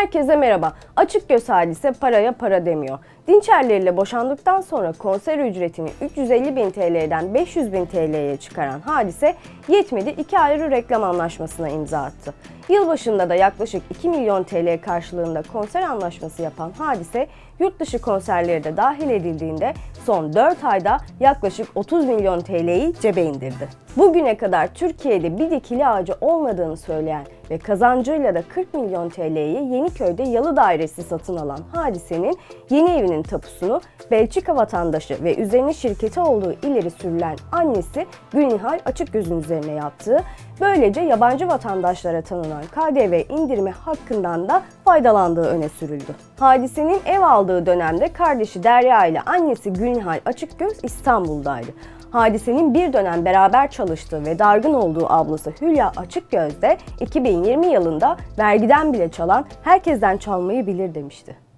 Herkese merhaba. Açık göz hadise paraya para demiyor. Dinçerleriyle boşandıktan sonra konser ücretini 350 bin TL'den 500 bin TL'ye çıkaran hadise yetmedi iki ayrı reklam anlaşmasına imza attı. Yılbaşında da yaklaşık 2 milyon TL karşılığında konser anlaşması yapan hadise yurt dışı konserleri de dahil edildiğinde son 4 ayda yaklaşık 30 milyon TL'yi cebe indirdi. Bugüne kadar Türkiye'de bir dikili ağacı olmadığını söyleyen ve kazancıyla da 40 milyon TL'yi Yeniköy'de yalı dairesi satın alan hadisenin yeni evinin tapusunu Belçika vatandaşı ve üzerine şirketi olduğu ileri sürülen annesi Gülnihal Açıkgöz'ün üzerine yaptığı, böylece yabancı vatandaşlara tanınan KDV indirimi hakkından da faydalandığı öne sürüldü. Hadisenin ev aldığı dönemde kardeşi Derya ile annesi Gülnihal Açıkgöz İstanbul'daydı. Hadisenin bir dönem beraber çalıştığı ve dargın olduğu ablası Hülya Açıkgöz de 2020 yılında vergiden bile çalan herkesten çalmayı bilir demişti.